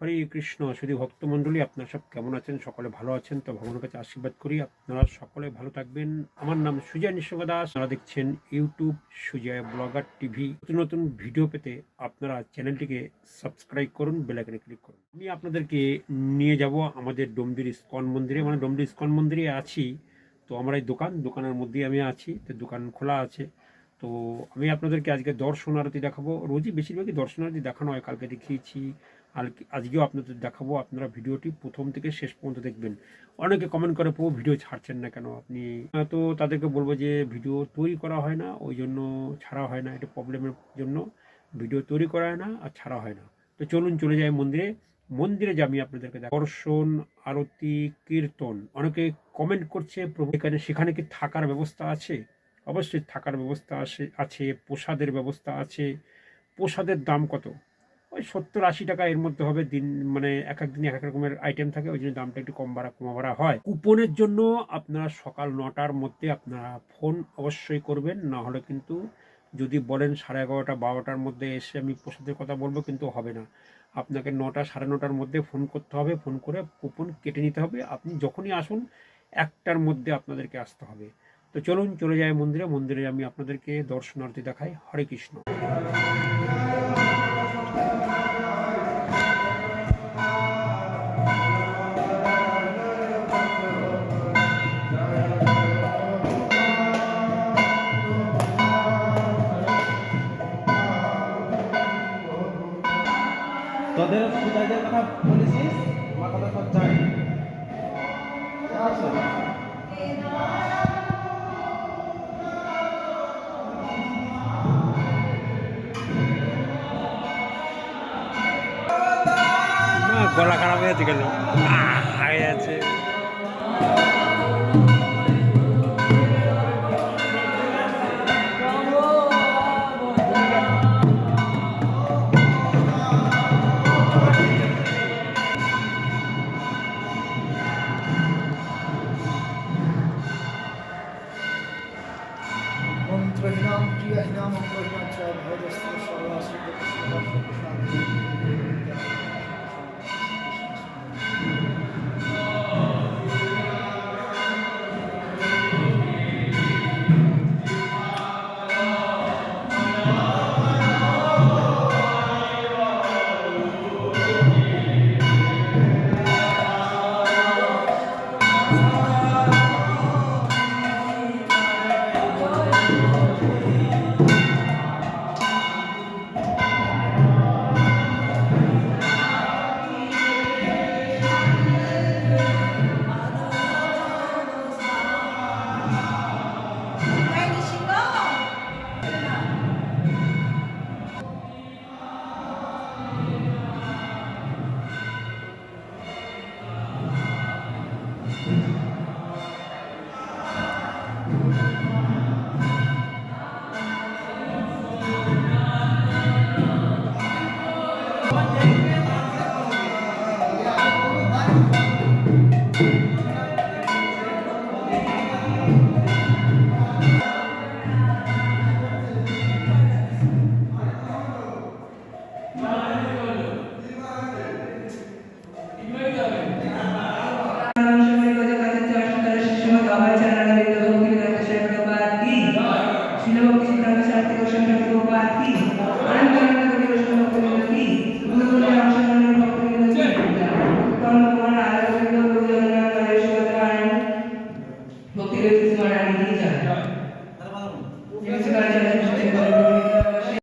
হরে কৃষ্ণ শুধু ভক্তমণ্ডলী, আপনারা সব কেমন আছেন? সকলে ভালো আছেন? তো ভগবানের কাছে আশীর্বাদ করি। আপনারা সকলে ভালো থাকবেন। আমার নাম সুজয় নিঃসঙ্গ দাস। আপনারা দেখছেন ইউটিউব সুজয় ব্লগার টিভি। নতুন নতুন ভিডিও পেতে আপনারা চ্যানেলটিকে সাবস্ক্রাইব করুন বেলাইকনে ক্লিক করুন। আমি আপনাদেরকে নিয়ে যাব আমাদের ডোমদির ইস্কন মন্দিরে। মানে ডোমদির ইস্কন মন্দিরে আছি। তো আমার এই দোকান, দোকানের মধ্যেই আমি আছি। তো দোকান খোলা আছে। তো আমি আপনাদেরকে আজকে দর্শন আরতি দেখাবো। রোজই বেশিরভাগই দর্শন আরতি দেখানো হয়। কালকে দেখিয়েছি। আজকেও আপনাদের দেখাবো, আপনারা ভিডিওটি প্রথম থেকে শেষ পর্যন্ত দেখবেন। অনেকে কমেন্ট করে পো ভিডিও ছাড়ছেন না কেন আপনি? তো তাদেরকে বলব যে, ভিডিও তৈরি করা হয় না, ওই জন্য ছাড়া হয় না। এটা প্রবলেমের জন্য ভিডিও তৈরি করা হয় না আর ছাড়া হয় না। তো চলুন, চলে যাই মন্দিরে। মন্দিরে যে আমি আপনাদেরকে। দর্শন, আরতি, কীর্তন, অনেকে কমেন্ট করছে, প্রভু, এখানে, সেখানে কি থাকার ব্যবস্থা আছে? অবশ্যই থাকার ব্যবস্থা আছে আছে, প্রসাদের ব্যবস্থা আছে। প্রসাদের দাম কত? ওই সত্তর আশি টাকা এর মধ্যে হবে দিন মানে এক এক দিনে এক এক রকমের আইটেম থাকে, ওই জন্য দামটা একটু কম বাড়া, কমা বাড়া হয়। কুপনের জন্য আপনারা সকাল নটার মধ্যে আপনারা ফোন অবশ্যই করবেন, না হলে কিন্তু যদি বলেন সাড়ে এগারোটা, বারোটার মধ্যে এসে আমি প্রসাদের কথা বলব, কিন্তু হবে না। আপনাকে নটা, সাড়ে নটার মধ্যে ফোন করতে হবে ফোন করে কুপন কেটে নিতে হবে। আপনি যখনই আসুন, একটার মধ্যে আপনাদেরকে আসতে হবে। তো চলুন, চলে যাই মন্দিরে। মন্দিরে আমি আপনাদেরকে দর্শনার্থী দেখাই। হরে কৃষ্ণ। তোদের সুদাইদের কথা বলেছিস? আমার কথা সব জানি। আচ্ছা। গলা খারাপ হয়ে কেন? হয়ে আছে وجنام کی احنام کو پہنچا بہت اس کو صلی اللہ علیہ وسلم